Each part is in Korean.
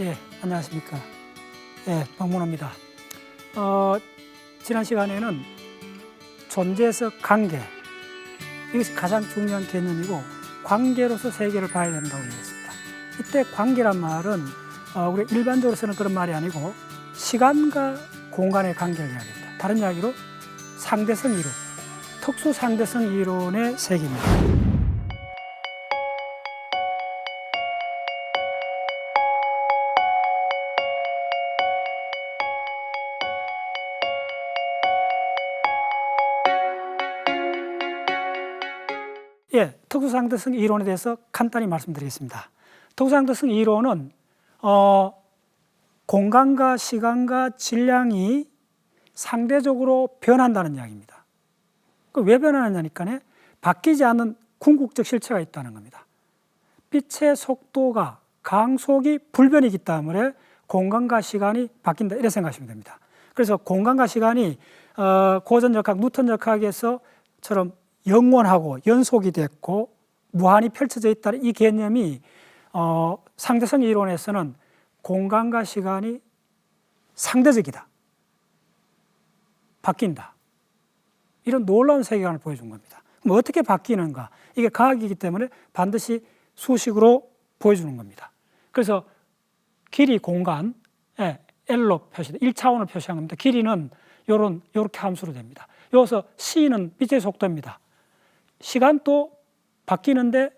예, 안녕하십니까. 예, 박문호입니다. 어, 지난 시간에는 존재에서 관계, 이것이 가장 중요한 개념이고, 관계로서 세계를 봐야 된다고 얘기했습니다. 이때 관계란 말은, 어, 우리 일반적으로 쓰는 그런 말이 아니고, 시간과 공간의 관계를 이야기합니다. 다른 이야기로 상대성 이론, 특수 상대성 이론의 세계입니다. 특수상대성 이론에 대해서 간단히 말씀드리겠습니다. 특수상대성 이론은 어, 공간과 시간과 질량이 상대적으로 변한다는 이야기입니다. 그왜 변하느냐니까 바뀌지 않는 궁극적 실체가 있다는 겁니다. 빛의 속도가 강속이 불변이기 때문에 공간과 시간이 바뀐다 이렇게 생각하시면 됩니다. 그래서 공간과 시간이 어, 고전역학, 뉴턴역학에서처럼 영원하고 연속이 됐고 무한히 펼쳐져 있다는 이 개념이 어, 상대성 이론에서는 공간과 시간이 상대적이다. 바뀐다. 이런 놀라운 세계관을 보여준 겁니다. 그럼 어떻게 바뀌는가? 이게 과학이기 때문에 반드시 수식으로 보여주는 겁니다. 그래서 길이 공간, 예, L로 표시돼 1차원을 표시한 겁니다. 길이는 요런 요렇게 함수로 됩니다. 여기서 C는 빛의 속도입니다. 시간도 바뀌는데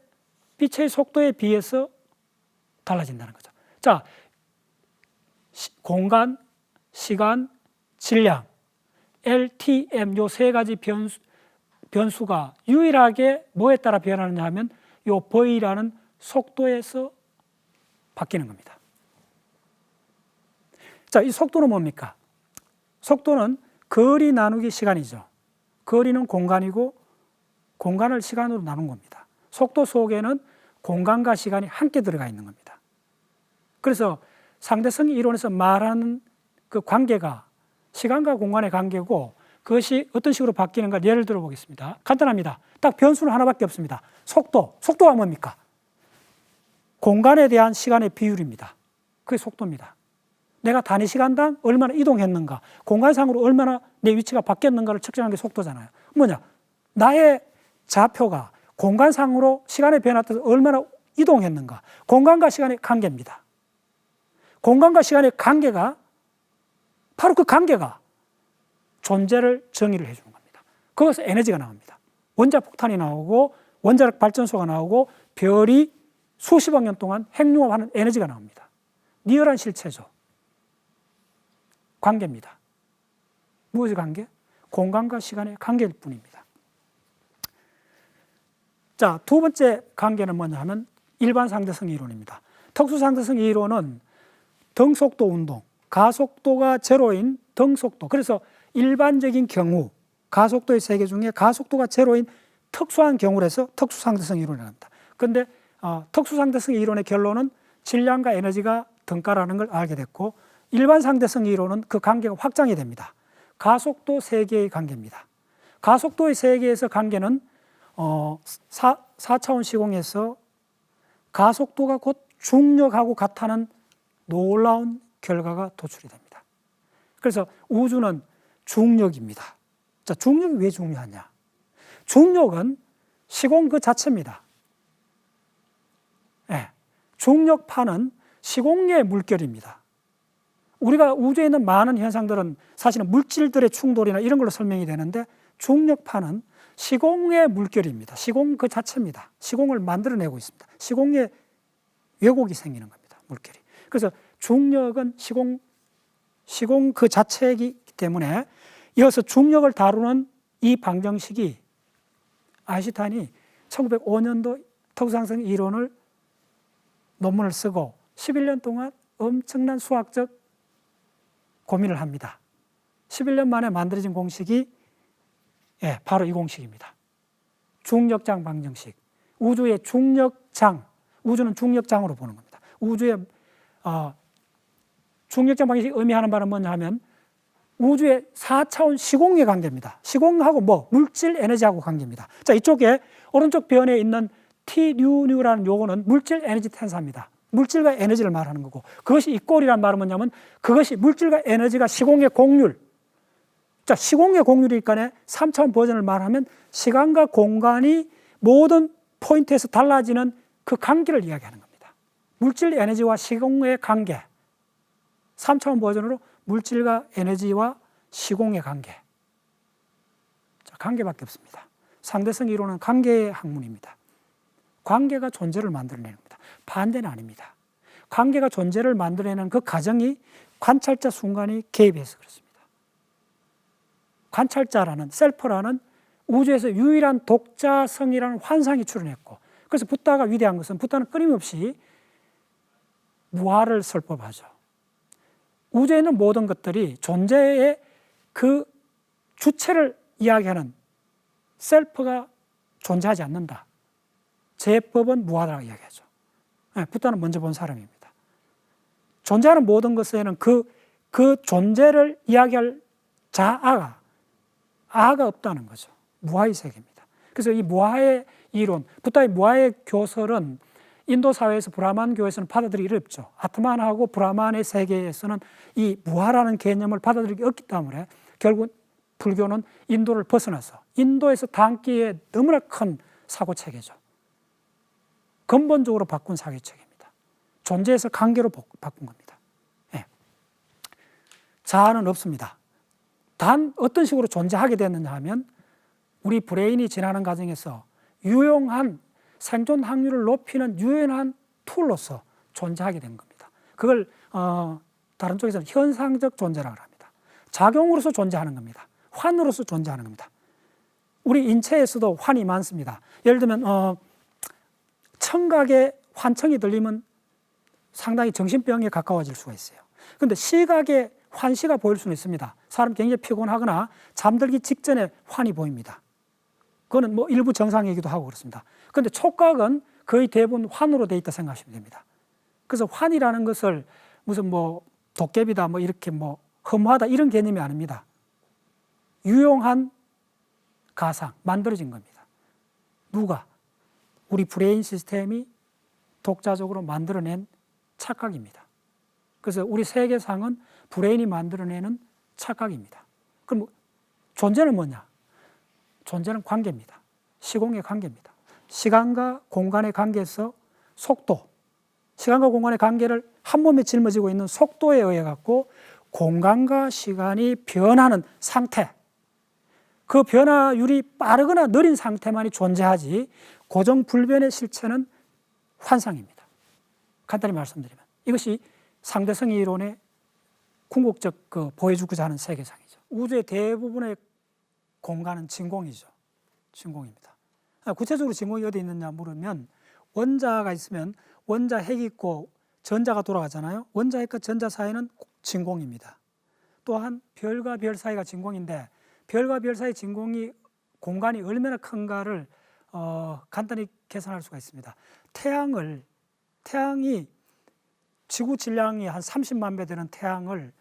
빛의 속도에 비해서 달라진다는 거죠. 자, 시, 공간, 시간, 질량, LTM 요 세 가지 변수, 변수가 유일하게 뭐에 따라 변하느냐 하면 요 V라는 속도에서 바뀌는 겁니다. 자, 이 속도는 뭡니까? 속도는 거리 나누기 시간이죠. 거리는 공간이고 공간을 시간으로 나눈 겁니다. 속도 속에는 공간과 시간이 함께 들어가 있는 겁니다. 그래서 상대성 이론에서 말하는 그 관계가 시간과 공간의 관계고 그것이 어떤 식으로 바뀌는가 예를 들어 보겠습니다. 간단합니다. 딱 변수는 하나밖에 없습니다. 속도. 속도가 뭡니까? 공간에 대한 시간의 비율입니다. 그게 속도입니다. 내가 단위 시간당 얼마나 이동했는가, 공간상으로 얼마나 내 위치가 바뀌었는가를 측정하는 게 속도잖아요. 뭐냐? 나의 좌표가 공간상으로 시간의 변화 따라서 얼마나 이동했는가, 공간과 시간의 관계입니다. 공간과 시간의 관계가 바로 그 관계가 존재를 정의를 해주는 겁니다. 거기서 에너지가 나옵니다. 원자 폭탄이 나오고 원자력 발전소가 나오고 별이 수십억 년 동안 핵융합하는 에너지가 나옵니다. 리얼한 실체죠. 관계입니다. 무엇의 관계? 공간과 시간의 관계일 뿐입니다. 자, 두 번째 관계는 뭐냐 하면 일반 상대성 이론입니다. 특수 상대성 이론은 등속도 운동, 가속도가 제로인 등속도. 그래서 일반적인 경우 가속도의 세계 중에 가속도가 제로인 특수한 경우를 해서 특수 상대성 이론을 합니다. 그런데 어, 특수 상대성 이론의 결론은 질량과 에너지가 등가라는 걸 알게 됐고 일반 상대성 이론은 그 관계가 확장이 됩니다. 가속도 세계의 관계입니다. 가속도의 세계에서 관계는 어, 4, 4차원 시공에서 가속도가 곧 중력하고 같다는 놀라운 결과가 도출이 됩니다. 그래서 우주는 중력입니다. 자, 중력이 왜 중요하냐? 중력은 시공 그 자체입니다. 네. 중력파는 시공의 물결입니다. 우리가 우주에 있는 많은 현상들은 사실은 물질들의 충돌이나 이런 걸로 설명이 되는데 중력파는 시공의 물결입니다. 시공 그 자체입니다. 시공을 만들어내고 있습니다. 시공의 왜곡이 생기는 겁니다. 물결이. 그래서 중력은 시공 시공 그 자체이기 때문에 이어서 중력을 다루는 이 방정식이 아인슈타인이 1905년도 특수상승 이론을 논문을 쓰고 11년 동안 엄청난 수학적 고민을 합니다. 11년 만에 만들어진 공식이 예, 바로 이 공식입니다. 중력장 방정식. 우주의 중력장, 우주는 중력장으로 보는 겁니다. 우주의 어, 중력장 방정식이 의미하는 바는 뭐냐 하면 우주의 4차원 시공의 관계입니다. 시공하고 뭐 물질 에너지하고 관계입니다. 자, 이쪽에 오른쪽 변에 있는 T 뉴뉴라는 요거는 물질 에너지 텐사입니다. 물질과 에너지를 말하는 거고 그것이 이 꼴이란 말은 뭐냐면 그것이 물질과 에너지가 시공의 공률 자 시공의 공률이니까 3차원 버전을 말하면 시간과 공간이 모든 포인트에서 달라지는 그 관계를 이야기하는 겁니다. 물질 에너지와 시공의 관계 3차원 버전으로 물질과 에너지와 시공의 관계 자, 관계밖에 없습니다. 상대성 이론은 관계의 학문입니다. 관계가 존재를 만들어내는 겁니다. 반대는 아닙니다. 관계가 존재를 만들어내는 그 과정이 관찰자 순간이 개입해서 그렇습니다. 관찰자라는 셀프라는 우주에서 유일한 독자성이라는 환상이 출현했고 그래서 부다가 위대한 것은 부다는 끊임없이 무화를 설법하죠. 우주에 있는 모든 것들이 존재의 그 주체를 이야기하는 셀프가 존재하지 않는다. 제법은 무하다라고 이야기하죠. 네, 부다는 먼저 본 사람입니다. 존재하는 모든 것에는 그, 그 존재를 이야기할 자아가, 아가 없다는 거죠. 무하의 세계입니다. 그래서 이 무하의 이론, 부다의 무하의 교설은 인도 사회에서 브라만 교에서는 받아들이기 어렵죠. 아트만하고 브라만의 세계에서는 이 무하라는 개념을 받아들이기 어렵기 때문에 결국 불교는 인도를 벗어나서 인도에서 담기에 너무나 큰 사고 체계죠. 근본적으로 바꾼 사고 체계입니다. 존재에서 관계로 바꾼 겁니다. 예. 자아는 없습니다. 단 어떤 식으로 존재하게 됐느냐 하면 우리 브레인이 지나는 과정에서 유용한 생존 확률을 높이는 유연한 툴로서 존재하게 된 겁니다. 그걸 어, 다른 쪽에서는 현상적 존재라고 합니다. 작용으로서 존재하는 겁니다. 환으로서 존재하는 겁니다. 우리 인체에서도 환이 많습니다. 예를 들면 어, 청각에 환청이 들리면 상당히 정신병에 가까워질 수가 있어요. 그런데 시각에 환시가 보일 수는 있습니다. 사람 굉장히 피곤하거나 잠들기 직전에 환이 보입니다. 그거는 뭐 일부 정상이기도 하고 그렇습니다. 그런데 촉각은 거의 대부분 환으로 돼 있다 생각하시면 됩니다. 그래서 환이라는 것을 무슨 뭐 도깨비다 뭐 이렇게 뭐 험하다 이런 개념이 아닙니다. 유용한 가상 만들어진 겁니다. 누가 우리 브레인 시스템이 독자적으로 만들어낸 착각입니다. 그래서 우리 세계상은 브레인이 만들어내는 착각입니다. 그럼 존재는 뭐냐? 존재는 관계입니다. 시공의 관계입니다. 시간과 공간의 관계에서 속도, 시간과 공간의 관계를 한 몸에 짊어지고 있는 속도에 의해 갖고 공간과 시간이 변하는 상태, 그 변화율이 빠르거나 느린 상태만이 존재하지 고정불변의 실체는 환상입니다. 간단히 말씀드리면 이것이 상대성 이론의 궁극적 그 보여주고자 하는 세계상이죠. 우주의 대부분의 공간은 진공이죠. 진공입니다. 구체적으로 진공이 어디 있느냐 물으면 원자가 있으면 원자 핵이 있고 전자가 돌아가잖아요. 원자 핵과 전자 사이는 진공입니다. 또한 별과 별 사이가 진공인데 별과 별 사이 진공이 공간이 얼마나 큰가를 어, 간단히 계산할 수가 있습니다. 태양을 태양이 지구 질량이 한 30만 배 되는 태양을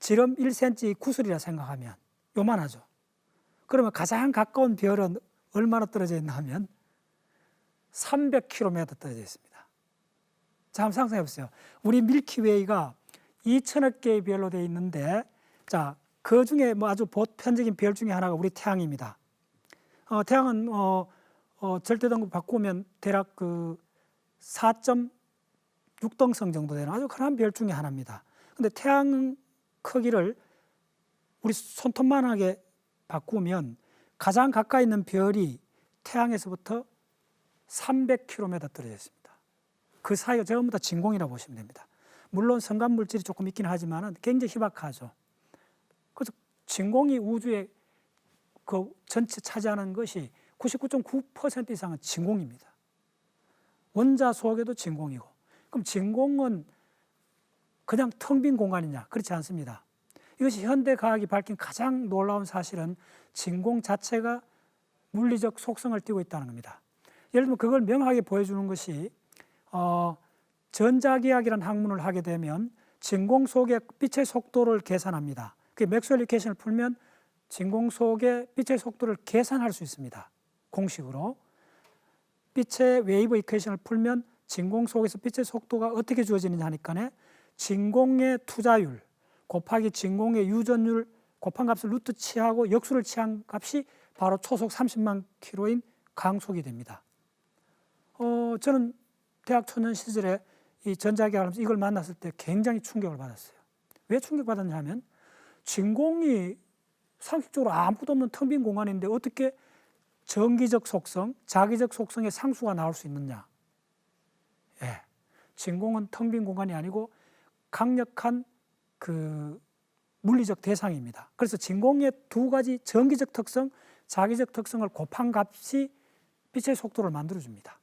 지름 1cm 구슬이라 생각하면 요만하죠. 그러면 가장 가까운 별은 얼마나 떨어져 있나 하면 300km 떨어져 있습니다. 자, 한번 상상해 보세요. 우리 밀키웨이가 2천억 개의 별로 되어 있는데 자, 그 중에 뭐 아주 보편적인 별 중에 하나가 우리 태양입니다. 어, 태양은 어, 어, 절대등급 바꾸면 대략 그 4.6등성 정도 되는 아주 큰 별 중에 하나입니다. 근데 태양 크기를 우리 손톱만하게 바꾸면 가장 가까이 있는 별이 태양에서부터 300km 떨어져 있습니다. 그 사이가 전부 다 진공이라고 보시면 됩니다. 물론 성간 물질이 조금 있긴 하지만 굉장히 희박하죠. 그래서 진공이 우주의 그 전체 차지하는 것이 99.9% 이상은 진공입니다. 원자 속에도 진공이고. 그럼 진공은 그냥 텅 빈 공간이냐? 그렇지 않습니다. 이것이 현대 과학이 밝힌 가장 놀라운 사실은 진공 자체가 물리적 속성을 띠고 있다는 겁니다. 예를 들면 그걸 명확하게 보여주는 것이 어, 전자기학이라는 학문을 하게 되면 진공 속의 빛의 속도를 계산합니다. 그 맥스웰 이퀘이션을 풀면 진공 속의 빛의 속도를 계산할 수 있습니다. 공식으로. 빛의 웨이브 이퀘이션을 풀면 진공 속에서 빛의 속도가 어떻게 주어지느냐 하니까 진공의 투자율 곱하기 진공의 유전율 곱한 값을 루트 취하고 역수를 취한 값이 바로 초속 30만 킬로인 강속이 됩니다. 어, 저는 대학 초년 시절에 이 전자기학 하면서 이걸 만났을 때 굉장히 충격을 받았어요. 왜 충격받았냐면 진공이 상식적으로 아무것도 없는 텅 빈 공간인데 어떻게 전기적 속성, 자기적 속성의 상수가 나올 수 있느냐? 예. 진공은 텅 빈 공간이 아니고 강력한 그 물리적 대상입니다. 그래서 진공의 두 가지 전기적 특성, 자기적 특성을 곱한 값이 빛의 속도를 만들어 줍니다.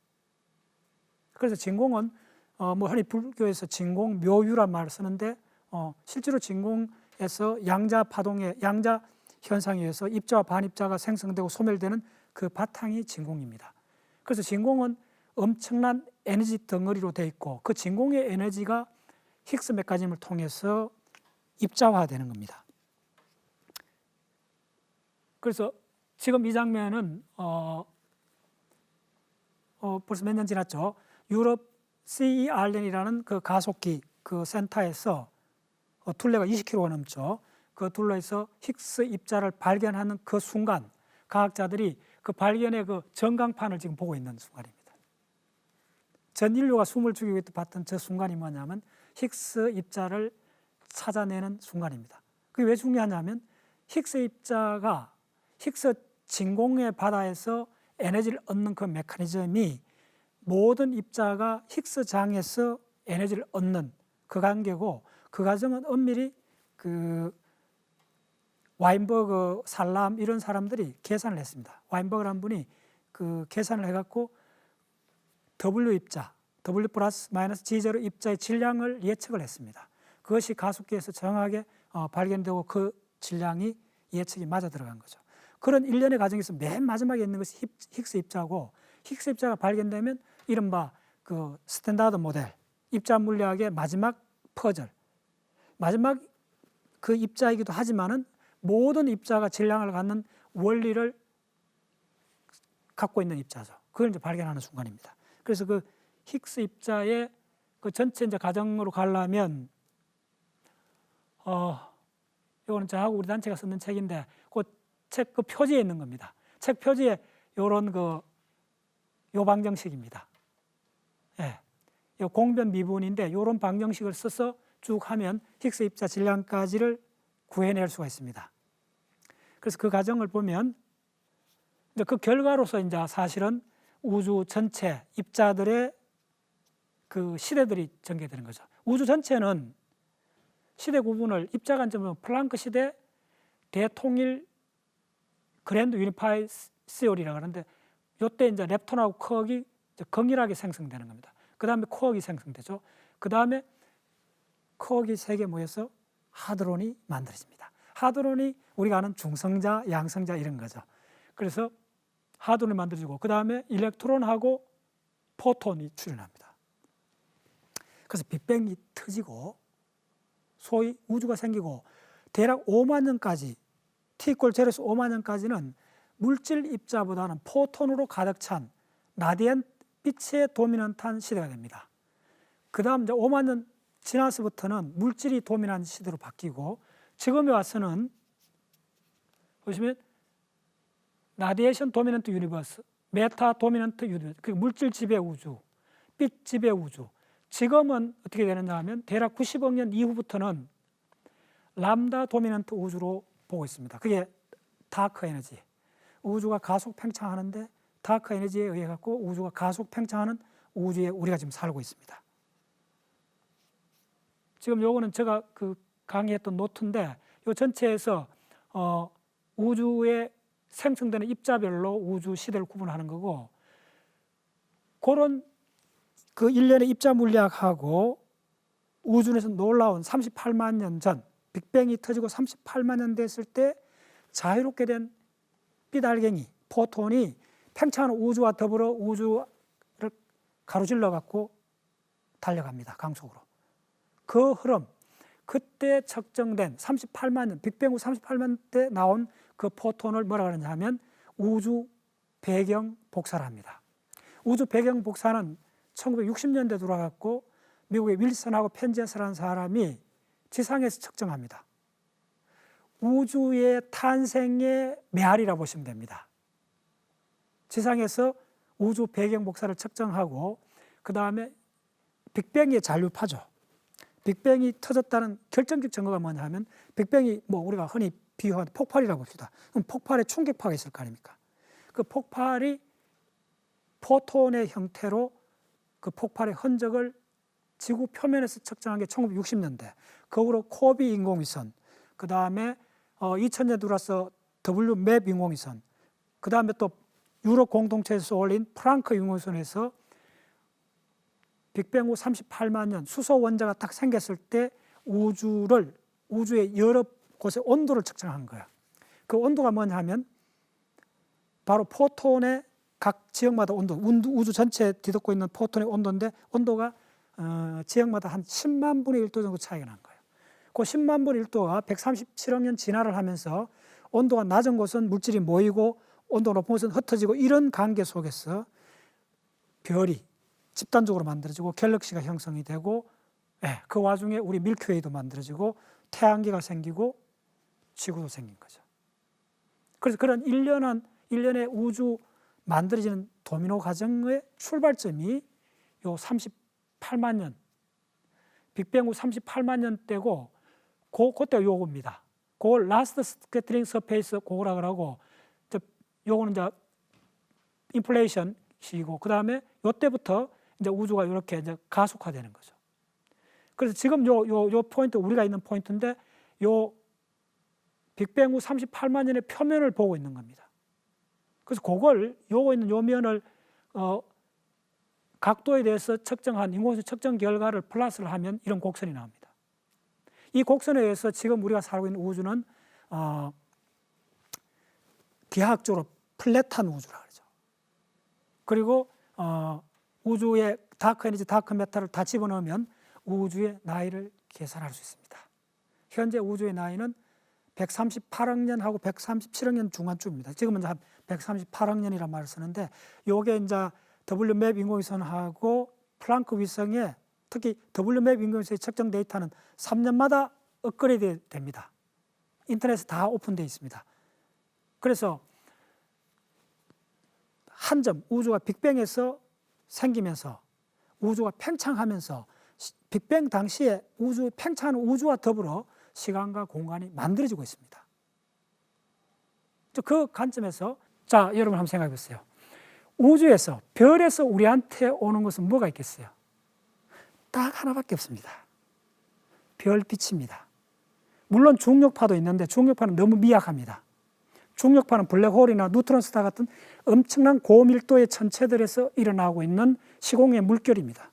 그래서 진공은 어, 뭐 흔히 불교에서 진공 묘유란 말을 쓰는데 어, 실제로 진공에서 양자 파동의 양자 현상에 의해서 입자와 반입자가 생성되고 소멸되는 그 바탕이 진공입니다. 그래서 진공은 엄청난 에너지 덩어리로 되어 있고 그 진공의 에너지가 힉스 메커니즘을 통해서 입자화되는 겁니다. 그래서 지금 이 장면은 어, 어, 벌써 몇 년 지났죠. 유럽 CERN이라는 그 가속기 그 센터에서 어, 둘레가 20km가 넘죠. 그 둘레에서 힉스 입자를 발견하는 그 순간 과학자들이 그 발견의 그 전광판을 지금 보고 있는 순간입니다. 전 인류가 숨을 죽이고 있다 봤던 저 순간이 뭐냐면 힉스 입자를 찾아내는 순간입니다. 그게 왜 중요하냐면 힉스 입자가 힉스 진공의 바다에서 에너지를 얻는 그 메커니즘이 모든 입자가 힉스 장에서 에너지를 얻는 그 관계고 그 과정은 엄밀히 그 와인버그, 살람 이런 사람들이 계산을 했습니다. 와인버그라는 분이 그 계산을 해갖고 W 입자, W 플러스 마이너스 G0 입자의 질량을 예측을 했습니다. 그것이 가속기에서 정확하게 어, 발견되고 그 질량이 예측이 맞아 들어간 거죠. 그런 일련의 과정에서 맨 마지막에 있는 것이 힉스 입자고 힉스 입자가 발견되면 이른바 그 스탠다드 모델 입자 물리학의 마지막 퍼즐 마지막 그 입자이기도 하지만은 모든 입자가 질량을 갖는 원리를 갖고 있는 입자죠. 그걸 이제 발견하는 순간입니다. 그래서 그 힉스 입자의 그 전체 이제 가정으로 가려면 어 이거는 저하고 우리 단체가 쓰는 책인데 그책그 표지에 있는 겁니다. 책 표지에 요런 그 요 방정식입니다. 예. 요 공변 미분인데 요런 방정식을 써서 쭉 하면 힉스 입자 질량까지를 구해낼 수가 있습니다. 그래서 그 과정을 보면 그 결과로서 이제 사실은 우주 전체 입자들의 그 시대들이 전개되는 거죠. 우주 전체는 시대 구분을 입자 관점으로 플랑크 시대 대통일 그랜드 유니파이 시오리라고 하는데 요때 이제 렙톤하고 쿼크이 이제 긍일하게 생성되는 겁니다. 그 다음에 쿼크이 생성되죠. 그 다음에 쿼크이 세개 모여서 하드론이 만들어집니다. 하드론이 우리가 아는 중성자, 양성자 이런 거죠. 그래서 하드론이 만들어지고 그 다음에 일렉트론하고 포톤이 출현합니다. 그래서 빅뱅이 터지고 소위 우주가 생기고 대략 5만 년까지 t 꼴 제로에서 5만 년까지는 물질 입자보다는 포톤으로 가득 찬 라디안 빛의 도미넌트한 시대가 됩니다. 그 다음 이제 5만 년 지나서부터는 물질이 도미넌트 시대로 바뀌고 지금에 와서는 보시면 라디에이션 도미넌트 유니버스, 메타 도미넌트 유니버스, 그 물질 지배 우주, 빛 지배 우주. 지금은 어떻게 되느냐 하면 대략 90억 년 이후부터는 람다 도미넌트 우주로 보고 있습니다. 그게 다크 에너지. 우주가 가속 팽창하는데 다크 에너지에 의해 갖고 우주가 가속 팽창하는 우주에 우리가 지금 살고 있습니다. 지금 요거는 제가 그 강의했던 노트인데 요 전체에서 어 우주에 생성되는 입자별로 우주 시대를 구분하는 거고 그런 그 일련의 입자 물리학하고 우주에서 놀라운 38만 년 전 빅뱅이 터지고 38만 년 됐을 때 자유롭게 된 삐달갱이 포톤이 팽창하는 우주와 더불어 우주를 가로질러 갖고 달려갑니다. 강속으로. 그 흐름 그때 측정된 38만 년 빅뱅 후 38만 때 나온 그 포톤을 뭐라 그러냐 하면 우주 배경 복사를 합니다. 우주 배경 복사는 1960년대 돌아갔고 미국의 윌슨하고 펜제스라는 사람이 지상에서 측정합니다. 우주의 탄생의 메아리라 보시면 됩니다. 지상에서 우주 배경 복사를 측정하고 그 다음에 빅뱅의 잔류파죠. 빅뱅이 터졌다는 결정적 증거가 뭐냐 하면 빅뱅이 뭐 우리가 흔히 비유하는 폭발이라고 봅시다. 그럼 폭발에 충격파가 있을 거 아닙니까? 그 폭발이 포톤의 형태로 그 폭발의 흔적을 지구 표면에서 측정한 게 1960년대. 그 후로 코비 인공위성, 그 다음에 어, 2000년에 들어서 W 맵 인공위성, 그 다음에 또 유럽 공동체에서 올린 프랑크 인공위성에서 빅뱅 후 38만 년 수소 원자가 딱 생겼을 때 우주를 우주의 여러 곳의 온도를 측정한 거예요. 그 온도가 뭐냐 하면 바로 포톤의 각 지역마다 온도, 우주 전체에 뒤덮고 있는 포톤의 온도인데 온도가 어, 지역마다 한 10만 분의 1도 정도 차이가 난 거예요. 그 10만 분의 1도가 137억 년 진화를 하면서 온도가 낮은 곳은 물질이 모이고 온도가 높은 곳은 흩어지고 이런 관계 속에서 별이 집단적으로 만들어지고 갤럭시가 형성이 되고 예, 그 와중에 우리 밀크웨이도 만들어지고 태양계가 생기고 지구도 생긴 거죠. 그래서 그런 일련한 일련의 우주 만들어지는 도미노 과정의 출발점이 요 38만 년 빅뱅 후 38만 년 때고 그 그때 요겁니다. 그걸 라스트 스케트링 서페이스 그거라 그러고 저 요거는 이제 인플레이션 시고 그다음에 요 때부터 이제 우주가 이렇게 이제 가속화되는 거죠. 그래서 지금 요 요 요 포인트 우리가 있는 포인트인데 요 빅뱅 후 38만 년의 표면을 보고 있는 겁니다. 그래서 그걸 요거 있는 요 면을 어 각도에 대해서 측정한 인공수 측정 결과를 플러스를 하면 이런 곡선이 나옵니다. 이 곡선에 의해서 지금 우리가 살고 있는 우주는 어, 기하학적으로 플랫한 우주라 그러죠. 그리고 어, 우주의 다크 에너지, 다크 메탈을 다 집어넣으면 우주의 나이를 계산할 수 있습니다. 현재 우주의 나이는 138억 년하고 137억 년 중간쯤입니다. 지금은 한 138억 년이란 말을 쓰는데 요게 이제 WMAP 인공위성하고 플랑크 위성에 특히 WMAP 인공위성의 측정 데이터는 3년마다 업그레이드 됩니다. 인터넷에 다 오픈되어 있습니다. 그래서 한 점 우주가 빅뱅에서 생기면서 우주가 팽창하면서 시- 빅뱅 당시에 우주 팽창하는 우주와 더불어 시간과 공간이 만들어지고 있습니다. 그 관점에서 자 여러분 한번 생각해 보세요. 우주에서 별에서 우리한테 오는 것은 뭐가 있겠어요? 딱 하나밖에 없습니다. 별빛입니다. 물론 중력파도 있는데 중력파는 너무 미약합니다. 중력파는 블랙홀이나 뉴트론 스타 같은 엄청난 고밀도의 천체들에서 일어나고 있는 시공의 물결입니다.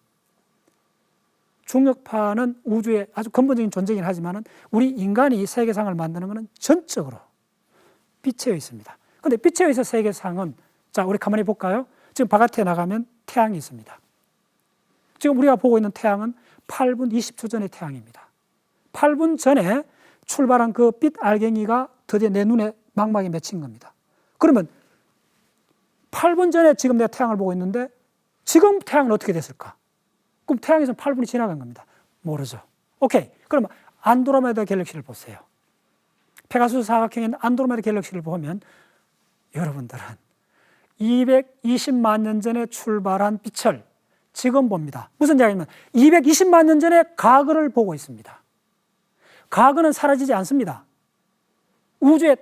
중력파는 우주의 아주 근본적인 존재이긴 하지만 우리 인간이 세계상을 만드는 것은 전적으로 빛에 있습니다. 그런데 빛에 의해서 세계상은 자 우리 가만히 볼까요? 지금 바깥에 나가면 태양이 있습니다. 지금 우리가 보고 있는 태양은 8분 20초 전의 태양입니다. 8분 전에 출발한 그 빛 알갱이가 드디어 내 눈에 망막에 맺힌 겁니다. 그러면 8분 전에 지금 내가 태양을 보고 있는데 지금 태양은 어떻게 됐을까? 그럼 태양에서 8분이 지나간 겁니다. 모르죠. 오케이. 그럼 안드로메다 갤럭시를 보세요. 페가수스 사각형인 안드로메다 갤럭시를 보면 여러분들은 220만 년 전에 출발한 빛을 지금 봅니다. 무슨 이야기냐면 220만 년 전에 과거를 보고 있습니다. 과거는 사라지지 않습니다. 우주에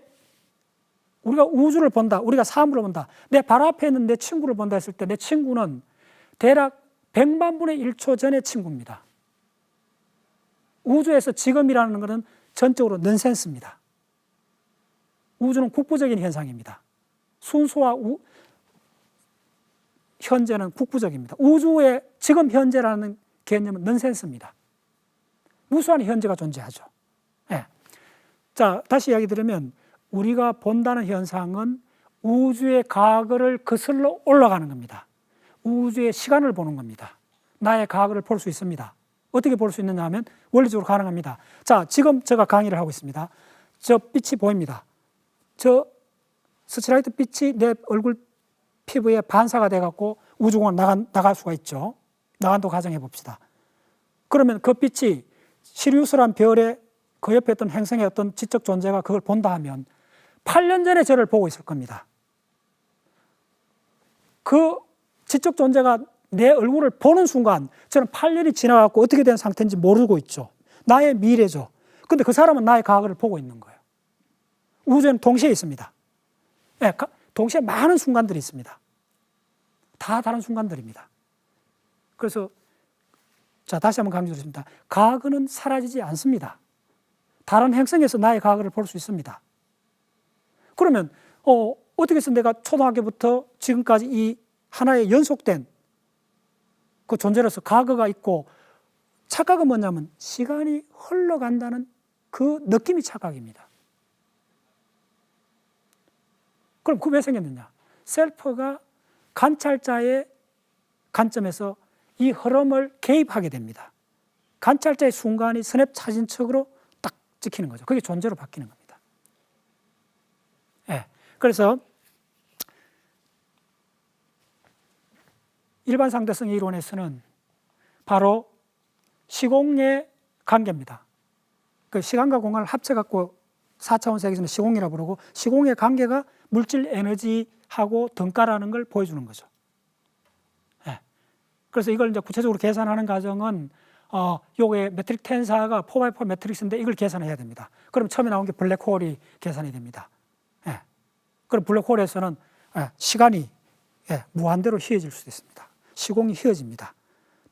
우리가 우주를 본다. 우리가 사물을 본다. 내 발 앞에 있는 내 친구를 본다 했을 때 내 친구는 대략 100만 분의 1초 전의 친구입니다. 우주에서 지금이라는 것은 전적으로 넌센스입니다. 우주는 국부적인 현상입니다. 순수와 우, 현재는 국부적입니다. 우주의 지금 현재라는 개념은 넌센스입니다. 무수한 현재가 존재하죠. 예. 자, 다시 이야기 들으면 우리가 본다는 현상은 우주의 과거를 거슬러 올라가는 겁니다. 우주의 시간을 보는 겁니다. 나의 과거를 볼 수 있습니다. 어떻게 볼 수 있느냐 하면 원리적으로 가능합니다. 자, 지금 제가 강의를 하고 있습니다. 저 빛이 보입니다. 저 스트라이트 빛이 내 얼굴 피부에 반사가 돼갖고 우주공간 나가, 나갈 수가 있죠. 나간도 가정해 봅시다. 그러면 그 빛이 시리우스란 별의 그 옆에 있던 행성의 어떤 지적 존재가 그걸 본다 하면 8년 전에 저를 보고 있을 겁니다. 그 지적 존재가 내 얼굴을 보는 순간 저는 8년이 지나갖고 어떻게 된 상태인지 모르고 있죠. 나의 미래죠. 근데 그 사람은 나의 과거를 보고 있는 거예요. 우주에는 동시에 있습니다. 예, 가- 동시에 많은 순간들이 있습니다. 다 다른 순간들입니다. 그래서 자 다시 한번 강조드립니다. 과거는 사라지지 않습니다. 다른 행성에서 나의 과거를 볼 수 있습니다. 그러면 어, 어떻게 해서 내가 초등학교부터 지금까지 이 하나의 연속된 그 존재로서 과거가 있고 착각은 뭐냐면 시간이 흘러간다는 그 느낌이 착각입니다. 그럼 그 왜 생겼느냐? 셀프가 관찰자의 관점에서 이 흐름을 개입하게 됩니다. 관찰자의 순간이 스냅 사진척으로 딱 찍히는 거죠. 그게 존재로 바뀌는 겁니다. 예. 그래서 일반 상대성 이론에서는 바로 시공의 관계입니다. 그 시간과 공간을 합쳐갖고 4차원 세계에서는 시공이라 부르고 시공의 관계가 물질 에너지하고 등가라는 걸 보여주는 거죠. 예. 그래서 이걸 이제 구체적으로 계산하는 과정은 어, 요게 매트릭 텐사가 4x4 매트릭스인데 이걸 계산해야 됩니다. 그럼 처음에 나온 게 블랙홀이 계산이 됩니다. 예. 그럼 블랙홀에서는 예, 시간이 예, 무한대로 휘어질 수도 있습니다. 시공이 휘어집니다.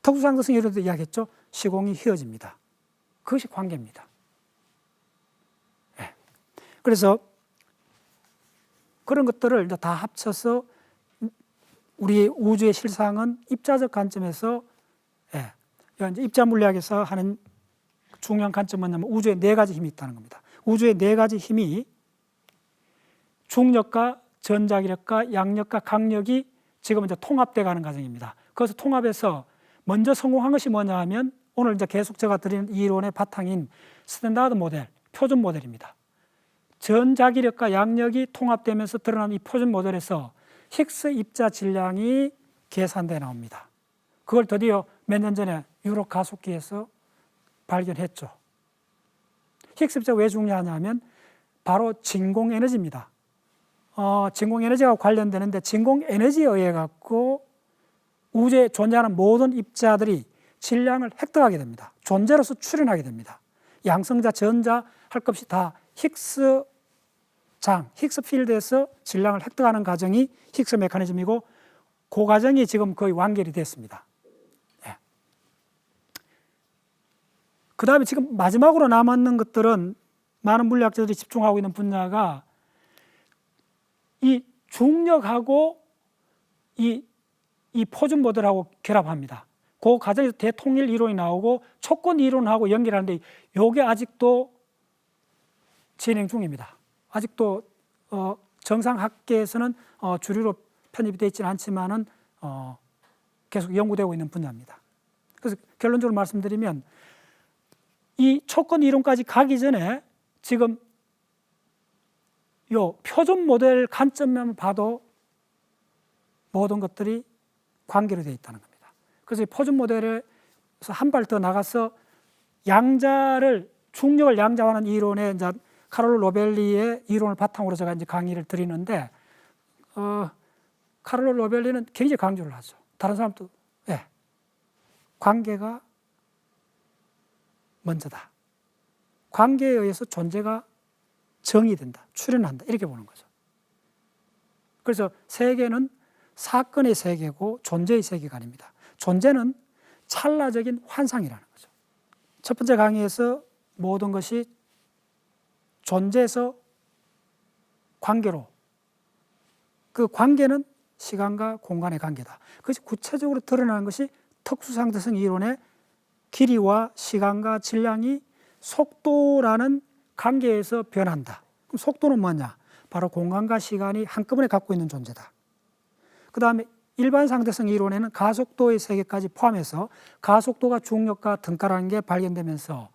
특수상대성 이론도 이야기했죠. 시공이 휘어집니다. 그것이 관계입니다. 예. 그래서 그런 것들을 다 합쳐서 우리 우주의 실상은 입자적 관점에서 예, 이제 입자 물리학에서 하는 중요한 관점은 뭐냐면 우주에 네 가지 힘이 있다는 겁니다. 우주의 네 가지 힘이 중력과 전자기력과 양력과 강력이 지금 이제 통합돼 가는 과정입니다. 그래서 통합에서 먼저 성공한 것이 뭐냐 하면 오늘 이제 계속 제가 드리는 이 이론의 바탕인 스탠다드 모델, 표준 모델입니다. 전자기력과 양력이 통합되면서 드러난 이 표준 모델에서 힉스 입자 질량이 계산돼 나옵니다. 그걸 드디어 몇 년 전에 유럽 가속기에서 발견했죠. 힉스 입자가 왜 중요하냐면 바로 진공 에너지입니다. 어, 진공 에너지와 관련되는데 진공 에너지에 의해 갖고 우주에 존재하는 모든 입자들이 질량을 획득하게 됩니다. 존재로서 출현하게 됩니다. 양성자, 전자 할것 없이 다 힉스 장, 힉스 필드에서 질량을 획득하는 과정이 힉스 메커니즘이고 그 과정이 지금 거의 완결이 됐습니다. 예. 그 다음에 지금 마지막으로 남았는 것들은 많은 물리학자들이 집중하고 있는 분야가 이 중력하고 이, 이 포준 모델하고 결합합니다. 그 과정에서 대통일 이론이 나오고 초권 이론하고 연결하는데 이게 아직도 진행 중입니다. 아직도 어, 정상 학계에서는 어, 주류로 편입이 되어 있지는 않지만은 어, 계속 연구되고 있는 분야입니다. 그래서 결론적으로 말씀드리면 이 초권 이론까지 가기 전에 지금 요 표준 모델 관점만 봐도 모든 것들이 관계로 되어 있다는 겁니다. 그래서 이 표준 모델에서 한 발 더 나가서 양자를 중력을 양자화하는 이론에 이제 카롤 로벨리의 이론을 바탕으로 제가 이제 강의를 드리는데 어, 카롤 로벨리는 굉장히 강조를 하죠. 다른 사람도 예, 관계가 먼저다. 관계에 의해서 존재가 정의된다, 출현한다 이렇게 보는 거죠. 그래서 세계는 사건의 세계고 존재의 세계가 아닙니다. 존재는 찰나적인 환상이라는 거죠. 첫 번째 강의에서 모든 것이 존재에서 관계로 그 관계는 시간과 공간의 관계다. 그것이 구체적으로 드러나는 것이 특수상대성 이론의 길이와 시간과 질량이 속도라는 관계에서 변한다. 그럼 속도는 뭐냐? 바로 공간과 시간이 한꺼번에 갖고 있는 존재다. 그 다음에 일반 상대성 이론에는 가속도의 세계까지 포함해서 가속도가 중력과 등가라는 게 발견되면서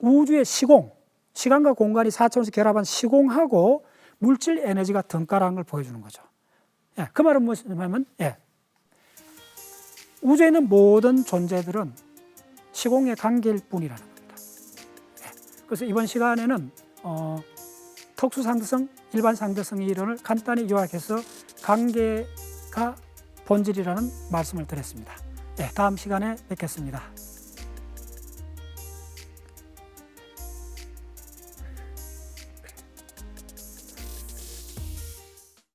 우주의 시공, 시간과 공간이 4차원에서 결합한 시공하고 물질 에너지가 등가라는 걸 보여주는 거죠. 예, 그 말은 무엇이냐면, 예. 우주에 있는 모든 존재들은 시공의 관계일 뿐이라는 겁니다. 예. 그래서 이번 시간에는 어, 특수 상대성, 일반 상대성 이론을 간단히 요약해서 관계가 본질이라는 말씀을 드렸습니다. 예, 다음 시간에 뵙겠습니다.